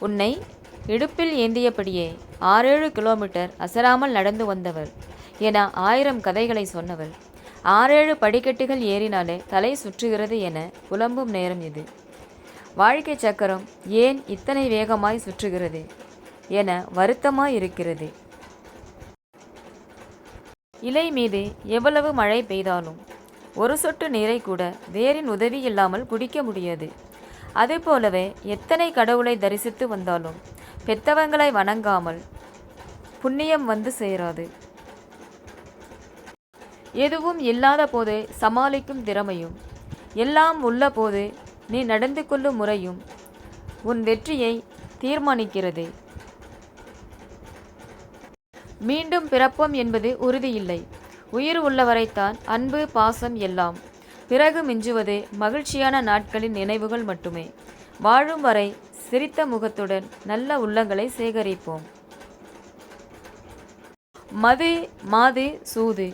உன்னை இடுப்பில் ஏந்தியபடியே ஆறேழு கிலோமீட்டர் அசராமல் நடந்து வந்தவர் என ஆயிரம் கதைகளை சொன்னவள். ஆறேழு படிக்கட்டுகள் ஏறினாலே தலை சுற்றுகிறது என புலம்பும் நேரம் இது. வாழ்க்கை சக்கரம் ஏன் இத்தனை வேகமாய் சுற்றுகிறது என வருத்தமாய் இருக்கிறது இலை மீது எவ்வளவு மழை பெய்தாலும் ஒரு சொட்டு நீரை கூட வேரின் உதவி இல்லாமல் குடிக்க முடியாது. அதுபோலவே எத்தனை கடவுளை தரிசித்து வந்தாலும் பெத்தவங்களை வணங்காமல் புண்ணியம் வந்து சேராது. எதுவும் இல்லாத போது சமாளிக்கும் திறமையும் எல்லாம் உள்ள போது நீ நடந்து கொள்ளும் முறையும் உன் வெற்றியை தீர்மானிக்கிறது. மீண்டும் பிறப்போம் என்பது உறுதியில்லை. உயிர் உள்ளவரைத்தான் அன்பு பாசம் எல்லாம் பிறகு மிஞ்சுவதே மகிழ்ச்சியான நாட்களின் நினைவுகள் மட்டுமே. வாழும் வரை சிரித்த முகத்துடன் நல்ல உள்ளங்களை சேகரிப்போம். மது மாது சூது.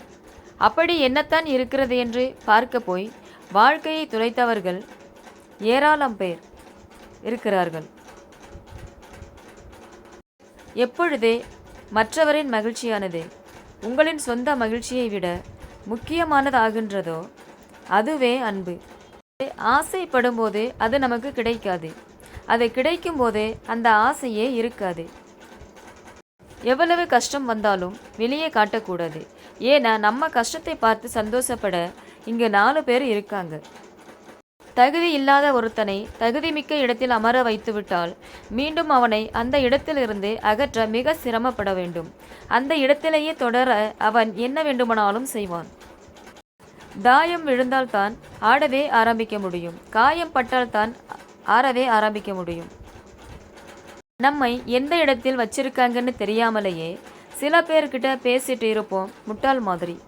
அப்படி என்னத்தான் இருக்கிறது என்று பார்க்க போய் வாழ்க்கையை துளைத்தவர்கள் ஏராளம் பேர் இருக்கிறார்கள். எப்பொழுதே மற்றவரின் மகிழ்ச்சியானது உங்களின் சொந்த மகிழ்ச்சியை விட முக்கியமானதாகின்றதோ அதுவே அன்பு. ஆசைப்படும் போது அது நமக்கு கிடைக்காது. அது கிடைக்கும் போதே அந்த ஆசையே இருக்காது. எவ்வளவு கஷ்டம் வந்தாலும் வெளியே காட்டக்கூடாது. ஏன்னா நம்ம கஷ்டத்தை பார்த்து சந்தோஷப்பட இங்கு நாலு பேர் இருக்காங்க. தகுதி இல்லாத ஒருத்தனை தகுதிமிக்க இடத்தில் அமர வைத்துவிட்டால் மீண்டும் அவனை அந்த இடத்திலிருந்து அகற்ற மிக சிரமப்பட வேண்டும். அந்த இடத்திலேயே தொடர அவன் என்ன வேண்டுமானாலும் செய்வான். தாயம் விழுந்தால்தான் ஆடவே ஆரம்பிக்க முடியும். காயம் பட்டால்தான் ஆறவே ஆரம்பிக்க முடியும். நம்மை எந்த இடத்தில் வச்சிருக்காங்கன்னு தெரியாமலேயே சில பேர்கிட்ட பேசிட்டு இருப்போம் முட்டாள் மாதிரி.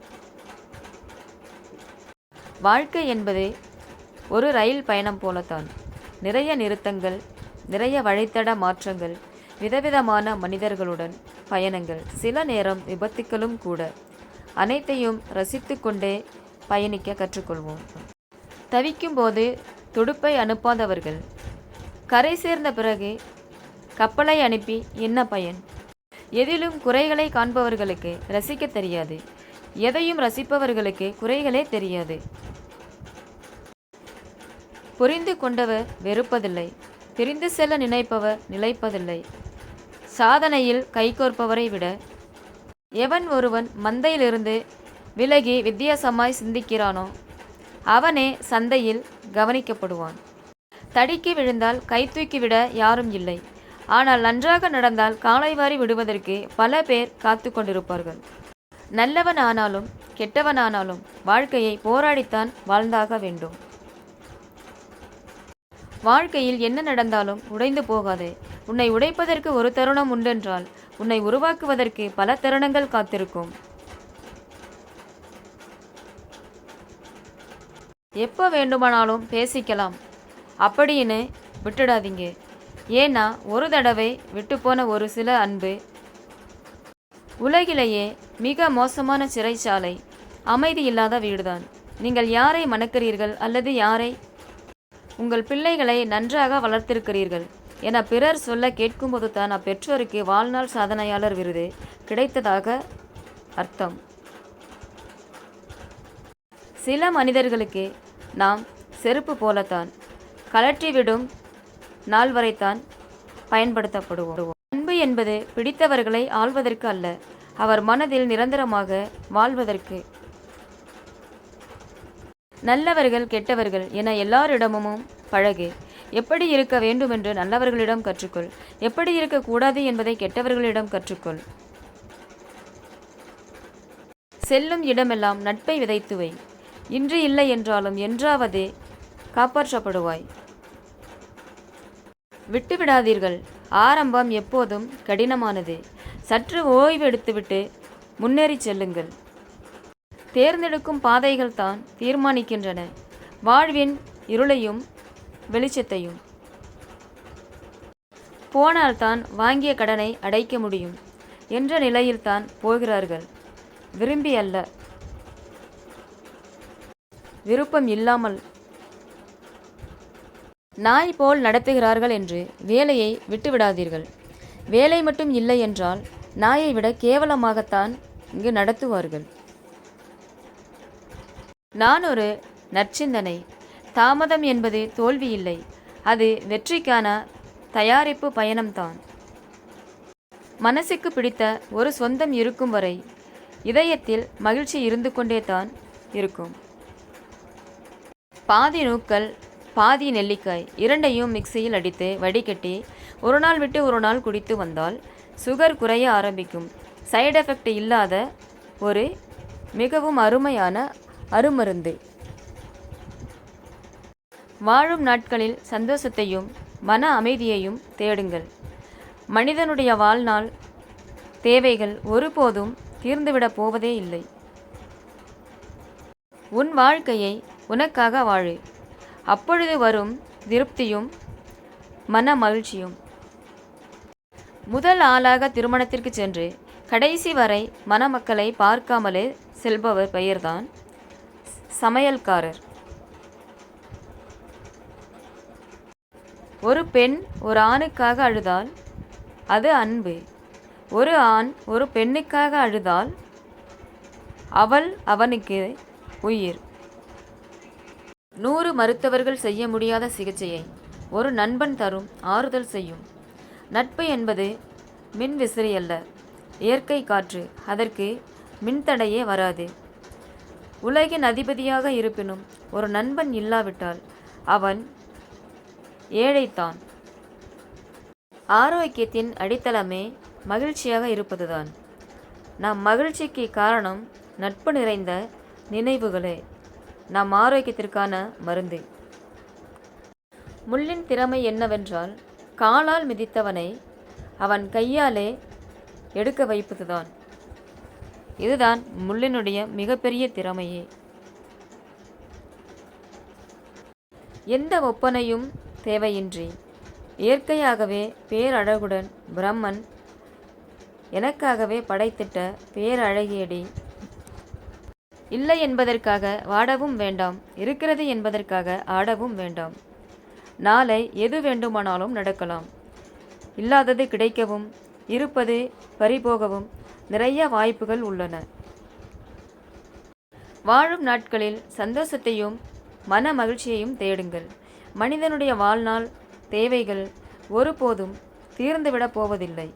வாழ்க்கை என்பதே ஒரு ரயில் பயணம் போலத்தான். நிறைய நிறுத்தங்கள் நிறைய வழித்தட மாற்றங்கள் விதவிதமான மனிதர்களுடன் பயணங்கள் சில நேரம் விபத்துக்களும் கூட. அனைத்தையும் ரசித்து கொண்டே பயணிக்க கற்றுக்கொள்வோம். தவிக்கும்போது துடுப்பை அனுப்பாதவர்கள். கரை சேர்ந்த பிறகு கப்பலை அனுப்பி என்ன பயன்? எதிலும் குறைகளை காண்பவர்களுக்கு ரசிக்க தெரியாது. எதையும் ரசிப்பவர்களுக்கு குறைகளே தெரியாது. புரிந்து கொண்டவர் வெறுப்பதில்லை. பிரிந்து செல்ல நினைப்பவர் நிலைப்பதில்லை. சாதனையில் கைகோர்ப்பவரை விட எவன் ஒருவன் மந்தையிலிருந்து விலகி வித்தியாசமாய் சிந்திக்கிறானோ? அவனே சந்தையில் கவனிக்கப்படுவான். தடிக்கி விழுந்தால் கை தூக்கிவிட யாரும் இல்லை. ஆனால் நன்றாக நடந்தால் காலைவாரி விடுவதற்கு பல பேர் காத்து கொண்டிருப்பார்கள். நல்லவன் ஆனாலும் கெட்டவனானாலும் வாழ்க்கையை போராடித்தான் வாழ்ந்தாக வேண்டும். வாழ்க்கையில் என்ன நடந்தாலும் உடைந்து போகாதே. உன்னை உடைப்பதற்கு ஒரு தருணம் உண்டென்றால் உன்னை உருவாக்குவதற்கு பல தருணங்கள் காத்திருக்கும். எப்போ வேண்டுமானாலும் பேசிக்கலாம். அப்படின்னு விட்டுடாதீங்க. ஏன்னா ஒரு தடவை விட்டுப்போன ஒரு சில அன்பு உலகிலேயே மிக மோசமான சிறைச்சாலை அமைதி இல்லாத வீடுதான். நீங்கள் யாரை மணக்கிறீர்கள் அல்லது யாரை உங்கள் பிள்ளைகளை நன்றாக வளர்த்திருக்கிறீர்கள் என பிறர் சொல்ல கேட்கும்போது தான் அப்பெற்றோருக்கு வாழ்நாள் சாதனையாளர் விருது கிடைத்ததாக அர்த்தம். சில மனிதர்களுக்கு நாம் செருப்பு போலத்தான் கலற்றிவிடும் நாள் வரைத்தான் பயன்படுத்தப்படுவோம். அன்பு என்பது பிடித்தவர்களை ஆள்வதற்கு அல்ல அவர் மனதில் நிரந்தரமாக வாழ்வதற்கு. நல்லவர்கள் கெட்டவர்கள் என எல்லாரிடமும் பழகு. எப்படி இருக்க வேண்டுமென்று நல்லவர்களிடம் கற்றுக்கொள். எப்படி இருக்கக்கூடாது என்பதை கெட்டவர்களிடம் கற்றுக்கொள். செல்லும் இடமெல்லாம் நட்பை விதைத்து வை. இன்று இல்லை என்றாலும் என்றாவதே காப்பாற்றப்படுவாய். விட்டுவிடாதீர்கள். ஆரம்பம் எப்போதும் கடினமானது. சற்று ஓய்வு எடுத்துவிட்டு முன்னேறி செல்லுங்கள். தேர்ந்தெடுக்கும் பாதைகள் தான் தீர்மானிக்கின்றன. வாழ்வின் இருளையும் வெளிச்சத்தையும். போனால்தான் வாங்கிய கடனை அடைக்க முடியும். என்ற நிலையில்தான் போகிறார்கள். விரும்பி அல்ல விருப்பம் இல்லாமல் நாய் போல் நடத்துகிறார்கள் என்று வேலையை விட்டுவிடாதீர்கள். வேலை மட்டும் இல்லை என்றால் நாயை விட கேவலமாகத்தான் இங்கு நடத்துவார்கள். நான் ஒரு நற்சிந்தனை. தாமதம் என்பது தோல்வி இல்லை. அது வெற்றிக்கான தயாரிப்பு பயணம்தான். மனசுக்கு பிடித்த ஒரு சொந்தம் இருக்கும் வரை இதயத்தில் மகிழ்ச்சி இருந்து கொண்டே தான் இருக்கும். பாதி நூக்கல் பாதி நெல்லிக்காய் இரண்டையும் மிக்சியில் அடித்து வடிகட்டி ஒரு நாள் விட்டு ஒரு நாள் குடித்து வந்தால் சுகர் குறைய ஆரம்பிக்கும். சைடு எஃபெக்ட் இல்லாத ஒரு மிகவும் அருமையான அருமருந்து. வாழும் நாட்களில் சந்தோஷத்தையும் மன அமைதியையும் தேடுங்கள். மனிதனுடைய வாழ்நாள் தேவைகள் ஒருபோதும் தீர்ந்துவிடப் போவதே இல்லை. உன் வாழ்க்கையை உனக்காக வாழு. அப்பொழுது வரும் திருப்தியும் மன மகிழ்ச்சியும் முதல் ஆளாக திருமணத்திற்கு சென்று கடைசி வரை மணமக்களை பார்க்காமலே செல்பவர் பெயர்தான் சமையல்காரர். ஒரு பெண் ஒரு ஆணுக்காக அழுதால் அது அன்பு. ஒரு ஆண் ஒரு பெண்ணுக்காக அழுதால் அவள் அவனுக்கு உயிர். நூறு மருத்துவர்கள் செய்ய முடியாத சிகிச்சையை ஒரு நண்பன் தரும் ஆறுதல் செய்யும். நட்பு என்பது மின் விசிறி அல்ல இயற்கை காற்று. அதற்கு மின்தடையே வராது. உலகின் அதிபதியாக இருப்பினும் ஒரு நண்பன் இல்லாவிட்டால் அவன் ஏழைத்தான். ஆரோக்கியத்தின் அடித்தளமே மகிழ்ச்சியாக இருப்பதுதான். நம் மகிழ்ச்சிக்கு காரணம் நட்பு நிறைந்த நினைவுகளே. நம் ஆரோக்கியத்திற்கான மருந்து. முள்ளின் திறமை என்னவென்றால் காலால் மிதித்தவனை அவன் கையாலே எடுக்க வைப்பதுதான். இதுதான் முள்ளினுடைய மிகப்பெரிய திறமையே. எந்த ஒப்பனையும் தேவையின்றி இயற்கையாகவே பேரழகுடன் பிரம்மன் எனக்காகவே படைத்திட்ட பேரழகியடி இல்லை என்பதற்காக வாடவும் வேண்டாம் இருக்கிறது என்பதற்காக ஆடவும் வேண்டாம். நாளை எது வேண்டுமானாலும் நடக்கலாம். இல்லாதது கிடைக்கவும் இருப்பது பறிபோகவும் நிறைய வாய்ப்புகள் உள்ளன. வாழும் நாட்களில் சந்தோஷத்தையும் மன மகிழ்ச்சியையும் தேடுங்கள். மனிதனுடைய வாழ்நாள் தேவைகள் ஒருபோதும் தீர்ந்துவிடப் போவதில்லை.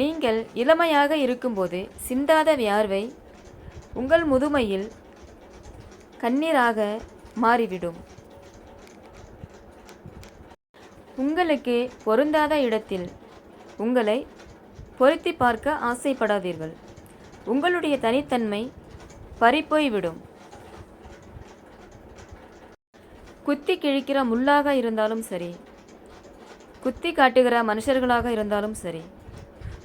நீங்கள் இளமையாக இருக்கும்போது சிந்தாத வியார்வை உங்கள் முதுமையில் கண்ணீராக மாறிவிடும். உங்களுக்கு பொருந்தாத இடத்தில் உங்களை பொருத்தி பார்க்க ஆசைப்படாதீர்கள். உங்களுடைய தனித்தன்மை பறிப்போய்விடும். குத்தி கிழிக்கிற முள்ளாக இருந்தாலும் சரி குத்தி காட்டுகிற மனுஷர்களாக இருந்தாலும் சரி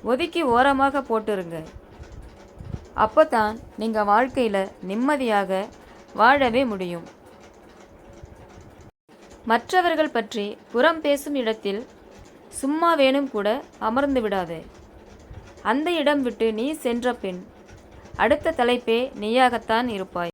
ஒதுக்கி ஓரமாக போட்டுருங்க. அப்போ தான் நீங்கள் வாழ்க்கையில் நிம்மதியாக வாழவே முடியும். மற்றவர்கள் பற்றி புறம் பேசும் இடத்தில் சும்மா வேணும் கூட அமர்ந்து விடாதே. அந்த இடம் விட்டு நீ சென்ற பின் அடுத்த தலைப்பே நீயாகத்தான் இருப்பாய்.